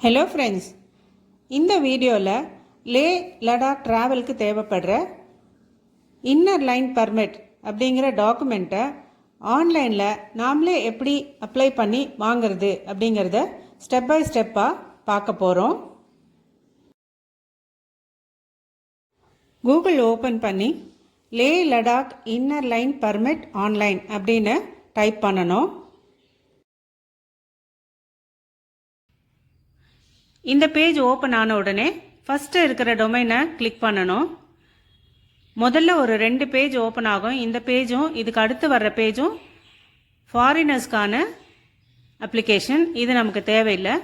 Hello friends இந்த வீடியோவில் லே லடாக் ட்ராவலுக்கு தேவைப்படுற இன்னர் லைன் பர்மிட் அப்படிங்கிற டாக்குமெண்ட்டை ஆன்லைனில் நாமளே எப்படி அப்ளை பண்ணி வாங்குறது அப்படிங்கிறத ஸ்டெப் பை ஸ்டெப்பாக பார்க்க போகிறோம் கூகுள் ஓப்பன் பண்ணி Leh Ladakh inner line permit online அப்படின்னு டைப் பண்ணணும். இந்த பேஜ் ஓப்பன் ஆன உடனே ஃபஸ்ட்டு இருக்கிற டொமைனை கிளிக் பண்ணணும். முதல்ல ஒரு ரெண்டு பேஜ் ஓப்பன் ஆகும். இந்த பேஜும் இதுக்கு அடுத்து வர்ற பேஜும் ஃபாரினர்ஸ்க்கான அப்ளிகேஷன் இது நமக்கு தேவையில்லை.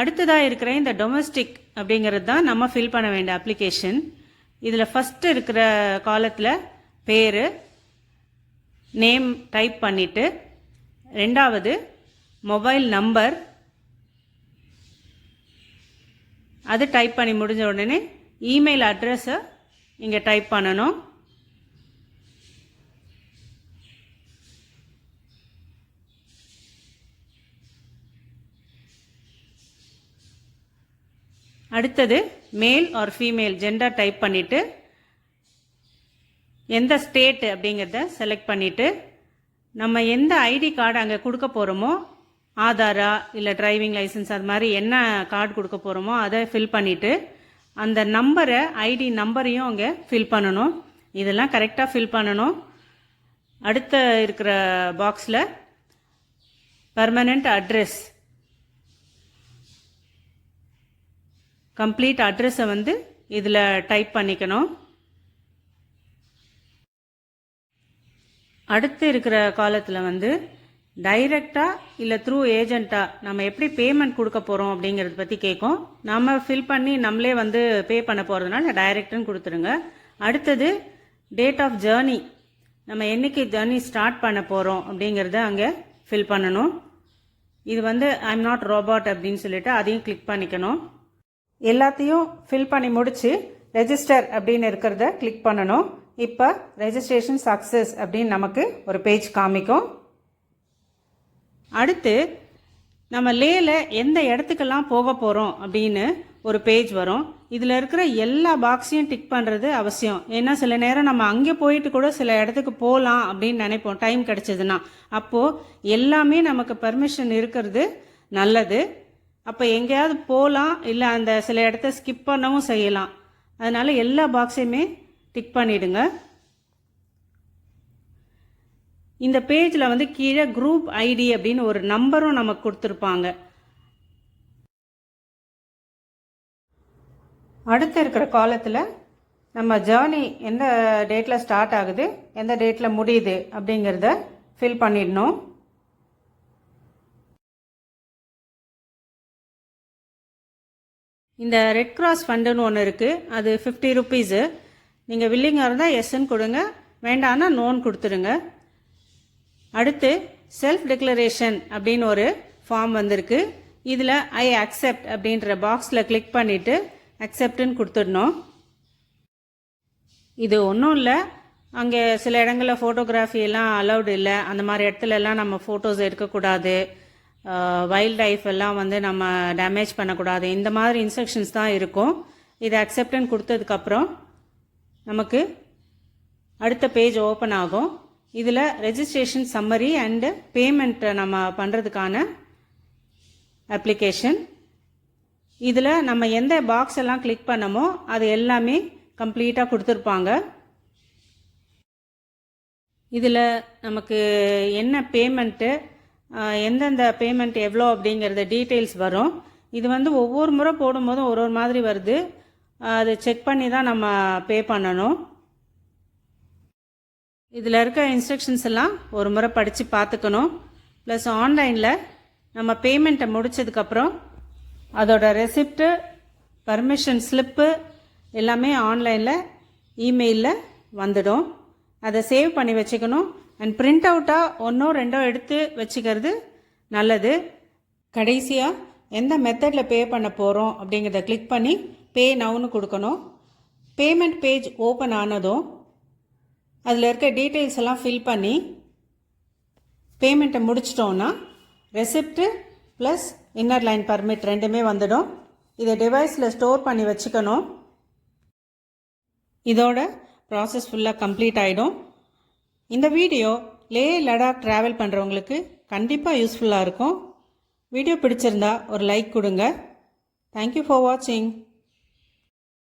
அடுத்ததாக இருக்கிற இந்த டொமஸ்டிக் அப்படிங்கிறது தான் நம்ம ஃபில் பண்ண வேண்டிய அப்ளிகேஷன் இதில் ஃபஸ்ட்டு இருக்கிற காலத்தில் பேர் நேம் டைப் பண்ணிவிட்டு ரெண்டாவது மொபைல் நம்பர் அது டைப் பண்ணி முடிஞ்ச உடனே இமெயில் அட்ரஸை இங்கே டைப் பண்ணணும். அடுத்தது male or female gender type பண்ணிவிட்டு எந்த ஸ்டேட் அப்படிங்கிறத செலக்ட் பண்ணிவிட்டு நம்ம எந்த ஐடி கார்டு அங்கே கொடுக்க போகிறோமோ ஆதாரா இல்லை டிரைவிங் லைசன்ஸ் அது மாதிரி என்ன கார்டு கொடுக்க போகிறோமோ அதை ஃபில் பண்ணிவிட்டு அந்த நம்பரை ஐடி நம்பரையும் அங்கே ஃபில் பண்ணணும். இதெல்லாம் கரெக்டாக ஃபில் பண்ணணும். அடுத்த இருக்கிற பாக்ஸில் பர்மனண்ட் அட்ரஸ் கம்ப்ளீட் அட்ரஸை வந்து இதில் டைப் பண்ணிக்கணும். அடுத்து இருக்கிற காலத்தில் வந்து டைரெக்டாக இல்லை த்ரூ ஏஜெண்ட்டாக நம்ம எப்படி பேமெண்ட் கொடுக்க போகிறோம் அப்படிங்கிறத பற்றி கேட்கும். நம்ம ஃபில் பண்ணி நம்மளே வந்து பே பண்ண போகிறதுனால டைரெக்ட்னு கொடுத்துருங்க. அடுத்தது டேட் ஆஃப் ஜேர்னி நம்ம என்னைக்கு ஜேர்னி ஸ்டார்ட் பண்ண போகிறோம் அப்படிங்கிறத அங்கே ஃபில் பண்ணணும். இது வந்து ஐம் நாட் ரோபாட் அப்படின்னு சொல்லிட்டு அதையும் கிளிக் பண்ணிக்கணும். எல்லாத்தையும் ஃபில் பண்ணி முடித்து ரெஜிஸ்டர் அப்படின்னு இருக்கிறத கிளிக் பண்ணணும். இப்போ ரெஜிஸ்ட்ரேஷன் சக்ஸஸ் அப்படின்னு நமக்கு ஒரு பேஜ் காமிக்கும். அடுத்து நம்ம லேல எந்த இடத்துக்கெல்லாம் போக போகிறோம் அப்படின்னு ஒரு பேஜ் வரும். இதில் இருக்கிற எல்லா பாக்ஸையும் டிக் பண்ணுறது அவசியம். ஏன்னா சில நேரம் நம்ம அங்கே போயிட்டு கூட சில இடத்துக்கு போகலாம் அப்படின்னு நினைப்போம். டைம் கிடச்சதுன்னா. அப்போது எல்லாமே நமக்கு பர்மிஷன் இருக்கிறது நல்லது. அப்போ எங்கேயாவது போகலாம் இல்லை அந்த சில இடத்த ஸ்கிப் பண்ணவும் செய்யலாம். அதனால் எல்லா பாக்ஸையுமே டிக் பண்ணிவிடுங்க இந்த பேஜில் வந்து கீழே குரூப் ஐடி அப்படின்னு ஒரு நம்பரும் நமக்கு கொடுத்துருப்பாங்க. அடுத்து இருக்கிற காலத்தில் நம்ம ஜேர்னி எந்த டேட்டில் ஸ்டார்ட் ஆகுது எந்த டேட்டில் முடியுது அப்படிங்கிறத ஃபில் பண்ணிடணும். இந்த ரெட் கிராஸ் ஃபண்டுன்னு ஒன்று இருக்குது அது ஃபிஃப்டி ருபீஸு நீங்கள் வில்லிங்காக இருந்தால் எஸ்ன்னு கொடுங்க வேண்டான்னா நோன் கொடுத்துருங்க அடுத்து செல்ஃப் டிக்ளரேஷன் அப்படின்னு ஒரு ஃபார்ம் வந்திருக்கு. இதில் ஐ அக்செப்ட் அப்படின்ற பாக்ஸில் கிளிக் பண்ணிவிட்டு அக்செப்டுன்னு கொடுத்துடணும். இது ஒன்றும் இல்லை. அங்கே சில இடங்களில் ஃபோட்டோகிராஃபி எல்லாம் அலௌடு இல்லை. அந்த மாதிரி இடத்துல எல்லாம் நம்ம ஃபோட்டோஸ் எடுக்கக்கூடாது வைல்ட் லைஃப் எல்லாம் வந்து நம்ம டேமேஜ் பண்ணக்கூடாது. இந்த மாதிரி இன்ஸ்ட்ரக்ஷன்ஸ் தான் இருக்கும். இதை அக்செப்டன் கொடுத்ததுக்கப்புறம் நமக்கு அடுத்த பேஜ் ஓப்பன் ஆகும். இதில் ரெஜிஸ்ட்ரேஷன் சம்மரி அண்டு பேமெண்ட்டை நம்ம பண்ணுறதுக்கான அப்ளிகேஷன் இதில் நம்ம எந்த பாக்ஸ் எல்லாம் கிளிக் பண்ணமோ அது எல்லாமே கம்ப்ளீட்டாக கொடுத்துருப்பாங்க. இதில் நமக்கு என்ன பேமெண்ட்டு எந்தெந்த பேமெண்ட் எவ்வளோ அப்படிங்கிறத டீட்டெயில்ஸ் வரும். இது வந்து ஒவ்வொரு முறை போடும்போதும் ஒரு ஒரு மாதிரி வருது. அது செக் பண்ணி தான் நம்ம பே பண்ணணும். இதில் இருக்க இன்ஸ்ட்ரக்ஷன்ஸ் எல்லாம் ஒரு முறை படித்து பார்த்துக்கணும். ப்ளஸ் ஆன்லைனில் நம்ம பேமெண்ட்டை முடித்ததுக்கப்புறம் அதோட ரெசிப்ட்டு பர்மிஷன் ஸ்லிப்பு எல்லாமே ஆன்லைனில் இமெயிலில் வந்துடும். அதை சேவ் பண்ணி வச்சுக்கணும். அண்ட் பிரிண்ட் அவுட்டாக ஒன்றோ ரெண்டோ எடுத்து வச்சுக்கிறது நல்லது. கடைசியாக எந்த மெத்தடில் பே பண்ண போகிறோம் அப்படிங்கிறத கிளிக் பண்ணி பே நவுன்னு கொடுக்கணும். பேமெண்ட் பேஜ் ஓப்பன் ஆனதும் அதில் இருக்க டீட்டெயில்ஸ் எல்லாம் ஃபில் பண்ணி பேமெண்ட்டை முடிச்சிட்டோன்னா receipt plus inner line permit ரெண்டுமே வந்துடும். இதை டிவைஸில் ஸ்டோர் பண்ணி வச்சுக்கணும். இதோட ப்ராசஸ் ஃபுல்லாக கம்ப்ளீட் ஆகிடும் இந்த வீடியோ லே லடாக் ட்ராவல் பண்ணுறவங்களுக்கு கண்டிப்பாக யூஸ்ஃபுல்லாக இருக்கும். வீடியோ பிடிச்சிருந்தா ஒரு லைக் கொடுங்க. தேங்க்யூ ஃபார் வாட்சிங்